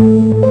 รถ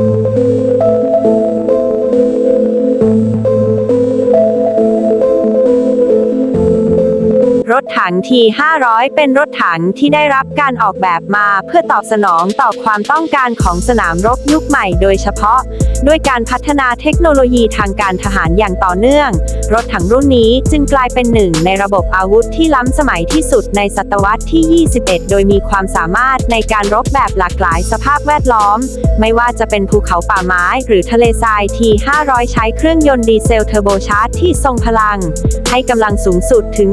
ถัง T500 เป็นรถถังที่ได้รับการออกแบบมาเพื่อตอบสนองต่อความต้องการของสนามรบยุคใหม่โดยเฉพาะ ด้วยการพัฒนาเทคโนโลยีทางการทหารอย่างต่อเนื่อง รถถังรุ่นนี้จึงกลายเป็นหนึ่งในระบบอาวุธที่ล้ำสมัยที่สุดในศตวรรษที่ 21 โดยมีความสามารถในการรบแบบหลากหลายสภาพแวดล้อม ไม่ว่าจะเป็นภูเขาป่าไม้หรือทะเลทราย T500 ใช้เครื่องยนต์ดีเซลเทอร์โบชาร์จที่ทรงพลัง ให้กำลังสูงสุดถึง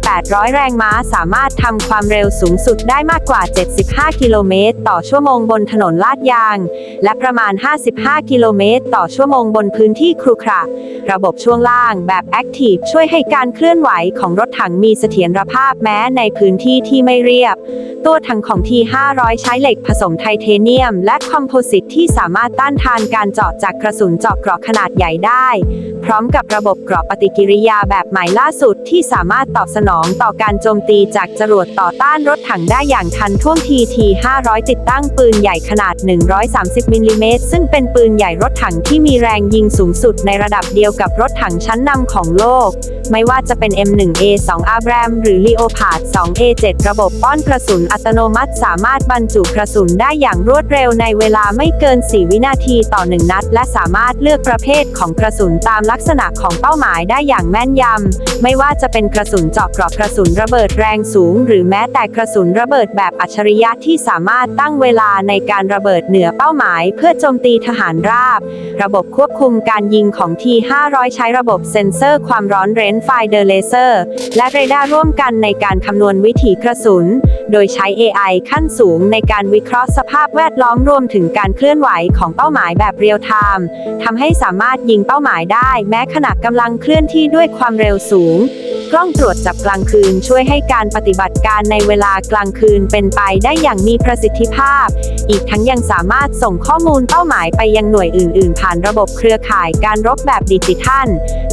1,800แรงม้าสามารถทำความเร็วสูงสุดได้มากกว่า 75 กิโลเมตร ต่อชั่วโมงบนถนนลาดยาง และประมาณ 55 กิโลเมตร ต่อชั่วโมงบนพื้นที่ครุขระ ระบบช่วงล่างแบบ Active ช่วยให้การเคลื่อนไหวของรถถังมีเสถียรภาพแม้ในพื้นที่ที่ไม่เรียบ ตัวถังของ T500 ใช้เหล็กผสมไทเทเนียม และคอมโพสิตที่สามารถต้านทานการเจาะจากกระสุนเจาะเกราะขนาดใหญ่ได้ พร้อมกับระบบกราะปฏิกิริยาแบบใหม่ล่าสุดที่สามารถตอบสนองต่อการโจมตีจากจรวดต่อต้านรถถังได้อย่างทันท่วงที T500 ติดตั้งปืนใหญ่ขนาด 130มิลลิเมตรซึ่งเป็นปืนใหญ่รถถังที่มีแรงยิงสูงสุดในระดับเดียวกับรถถังชั้นนำของโลก ไม่ว่าจะเป็น M1A2 Abrams หรือ Leopard 2A7 ระบบป้อนกระสุนอัตโนมัติสามารถบรรจุกระสุนได้อย่างรวดเร็วในเวลาไม่เกิน 4 วินาทีต่อ 1 นัด และสามารถเลือกประเภทของกระสุนตามลักษณะของเป้าหมายได้อย่างแม่นยำ ไม่ว่าจะเป็นกระสุนเจาะกราะกระสุนระเบิดแรงสูง หรือแม้แต่กระสุนระเบิดแบบอัจฉริยะที่สามารถตั้งเวลาในการระเบิดเหนือเป้าหมาย เพื่อโจมตีทหารราบ ระบบควบคุมการยิงของ T500 ใช้ระบบเซ็นเซอร์ความร้อนเรนไฟเดอร์เลเซอร์และเรดาร์ร่วมกันในการคำนวณวิถีกระสุน โดยใช้ AI ขั้นสูงในการวิเคราะห์สภาพแวดล้อมรวมถึงการเคลื่อนไหวของเป้าหมายแบบเรียลไทม์ทำให้สามารถยิงเป้าหมายได้แม้ขณะกำลังเคลื่อนที่ด้วยความเร็วสูง กล้องตรวจจับกลางคืนช่วยให้การปฏิบัติการในเวลากลางคืนเป็นไปได้อย่างมีประสิทธิภาพ อีกทั้งยังสามารถส่งข้อมูลเป้าหมายไปยังหน่วยอื่น ๆ ผ่านระบบเครือข่ายการรบแบบดิจิทัล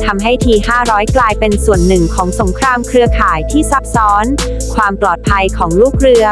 ทำให้ T500 กลายเป็นส่วนหนึ่งของสงครามเครือข่ายที่ซับซ้อน ความปลอดภัยของลูกเรือ